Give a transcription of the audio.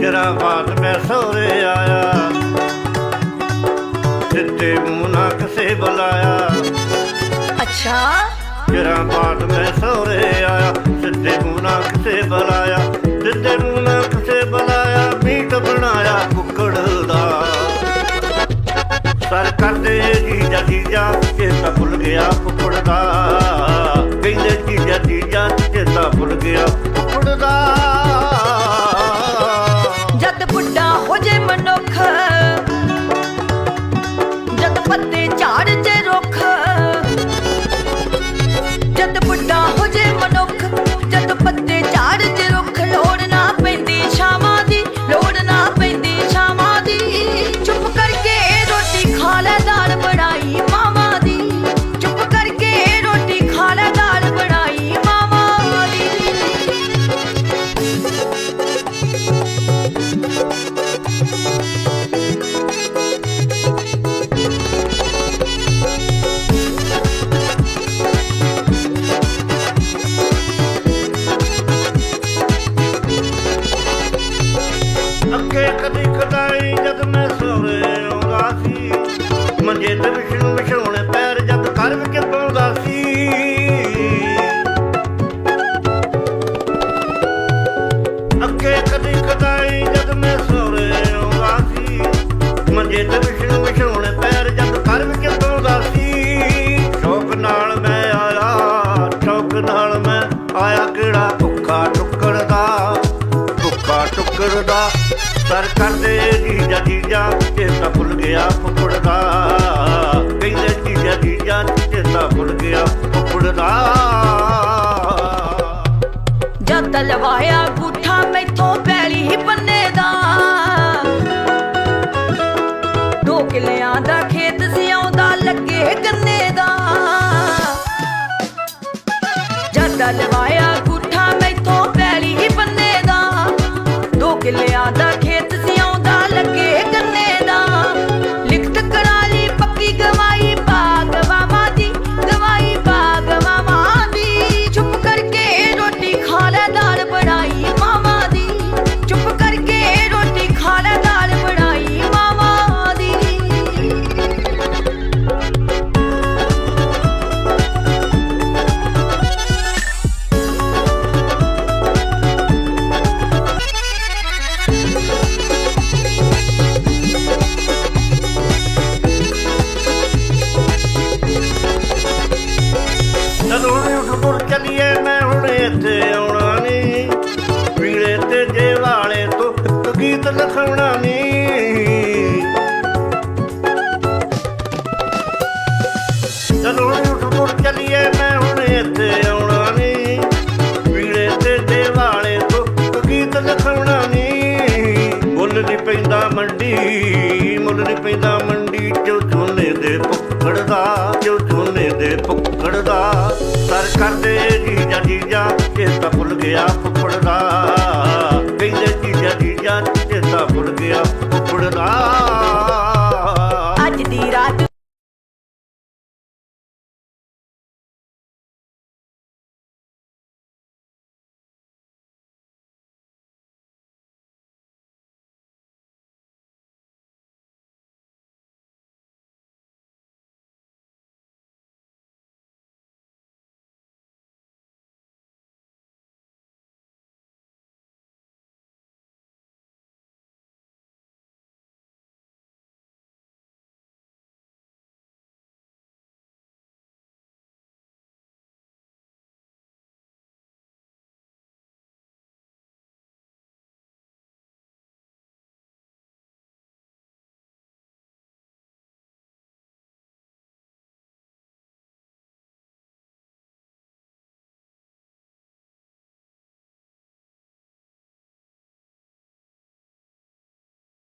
ਜਰਾ ਬਾਤ ਮੈਂ ਸੋਰੇ ਆਇਆ। ਸਿੱਧੇ ਮੁਨਾ ਕਿਸੇ ਬੁਲਾਇਆ। ਅੱਛਾ। ਜਰਾ ਬਾਤ ਮੈਂ ਸੋਰੇ ਆਇਆ। ਸਿੱਧੇ ਮੁਨਾ ਕਿਸੇ ਬੁਲਾਇਆ। ਸਿੱਧੇ ਮੁਨਾ ਕਿਸੇ ਬੁਲਾਇਆ ਮੀਟ ਬਣਾਇਆ ਕੁੱਕੜ ਦਾ। ਸਰ ਕਰਦੇ ਜੀਜਾ ਜੀਜਾ ਚੇਤਾ ਭੁੱਲ ਗਿਆ ਕੁੱਕੜ ਦਾ। ਕਦੀ ਜਦ ਮੈਂ ਸੋਰੇ ਆਉਂਦਾ ਸੀ। ਮੰਜੇ ਤੇ ਵਿਛਣ ਵਿਛਾਉਣੇ ਪੈਰ ਜਦ ਘਰ ਵਿੱਚ ਪਾਉਂਦਾ ਸੀ। ਅੱਗੇ ਕਦੀ ਕਦਾਈ ਜਦ ਮੈਂ ਸੋਰੇ ਆਉਂਦਾ ਸੀ। ਮੰਜੇ ਤੇ ਵਿਛਣ ਵਿਛਾਉਣੇ ਪੈਰ ਸਰ ਕਰਦੇ ਜੀਜਾ ਜੀਜਾ ਚੇਤਾ ਭੁੱਲ ਗਿਆ ਫੁੱਫੜ ਲਿਖਾਉਣਾ ਨਹੀਂ ਚਲੋ ਉੱਠ ਤੁਰ ਚੱਲੀਏ, ਮੈਂ ਹੁਣ ਇੱਥੇ ਆਉਣਾ ਨਹੀਂ ਪੀਲੇ ਤੇ ਜੇ ਤੋਂ ਗੀਤ ਲਿਖਾਉਣਾ ਨਹੀਂ ਮੁੱਲ ਨਹੀਂ ਪੈਂਦਾ ਮੰਡੀ, ਮੁੱਲ ਨਹੀਂ ਪੈਂਦਾ ਮੰਡੀ। ਚੋਂ ਝੋਨੇ ਦੇ ਭੁੱਖੜ ਦਾ ਚੋਂ ਝੋਨੇ ਦੇ ਭੁੱਖੜ ਦਾ। ਸਰ ਕਰਦੇ ਜੀਜਾ ਜੀਜਾ ਚੇਤਾ ਭੁੱਲ ਗਿਆ ਫੁੱਫੜ ਦਾ। दिया उड़ना